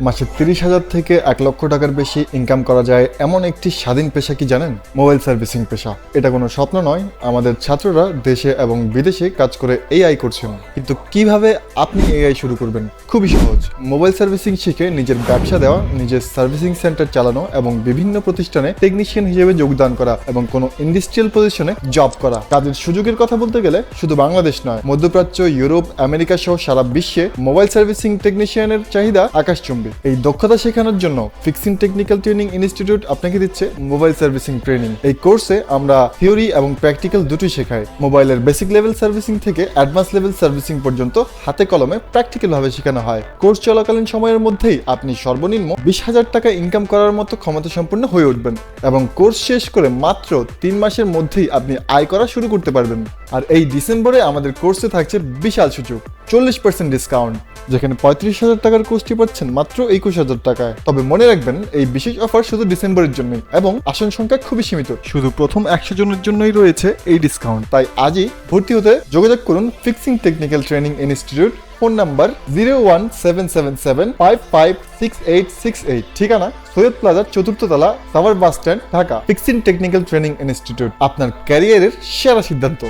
মাসে তিরিশ হাজার থেকে এক লক্ষ টাকার বেশি ইনকাম করা যায় এমন একটি স্বাধীন পেশা কি জানেন? মোবাইল সার্ভিসিং পেশা। এটা কোনো স্বপ্ন নয়, আমাদের ছাত্ররা দেশে এবং বিদেশে কাজ করে এআই করছেন। কিন্তু কীভাবে আপনি এআই শুরু করবেন? খুবই সহজ। মোবাইল সার্ভিসিং শিখে নিজের ব্যবসা দেওয়া, নিজের সার্ভিসিং সেন্টার চালানো এবং বিভিন্ন প্রতিষ্ঠানে টেকনিশিয়ান হিসেবে যোগদান করা এবং কোনো ইন্ডাস্ট্রিয়াল পজিশনে জব করা। কাজের সুযোগের কথা বলতে গেলে শুধু বাংলাদেশ নয়, মধ্যপ্রাচ্য, ইউরোপ, আমেরিকা সহ সারা বিশ্বে মোবাইল সার্ভিসিং টেকনিশিয়ানের চাহিদা আকাশচুম্বী। এই দক্ষতা শেখানোর জন্য ফিক্সিং টেকনিক্যাল ট্রেনিং ইনস্টিটিউট আপনাকে দিচ্ছে মোবাইল সার্ভিসিং ট্রেনিং এই কোর্সে আমরা থিওরি এবং প্র্যাকটিক্যাল দুটোই শেখাই। মোবাইলের বেসিক লেভেল সার্ভিসিং থেকে অ্যাডভান্স লেভেল সার্ভিসিং পর্যন্ত হাতে কলমে প্র্যাকটিক্যাল ভাবে শেখানো হয়। কোর্স চলাকালীন সময়ের মধ্যেই আপনি সর্বনিম্ন বিশ হাজার টাকা ইনকাম করার মতো ক্ষমতা সম্পন্ন হয়ে উঠবেন এবং কোর্স শেষ করে মাত্র তিন মাসের মধ্যেই আপনি আয় করা শুরু করতে পারবেন। আর এই ডিসেম্বরে আমাদের কোর্সে থাকছে বিশাল সুযোগ, চল্লিশ পার্সেন্ট ডিসকাউন্ট যেখানে পঁয়ত্রিশ হাজার টাকার কোর্সটি পাচ্ছেন মাত্র একুশ হাজার টাকায়। তবে মনে রাখবেন, এই বিশেষ অফার শুধু ডিসেম্বরের জন্যই এবং আসন সংখ্যা খুবই সীমিত। শুধু প্রথম একশো জনের জন্যই রয়েছে এই ডিসকাউন্ট তাই আজই ভর্তি হতে যোগাযোগ করুন fixing technical training institute phone number zero one seven seven seven five five six eight six eight ঠিকানা সৈয়দ প্লাজার চতুর্থ তলা, Savar bus stand Dhaka. Fixing technical training institute আপনার ক্যারিয়ারের সেরা সিদ্ধান্ত।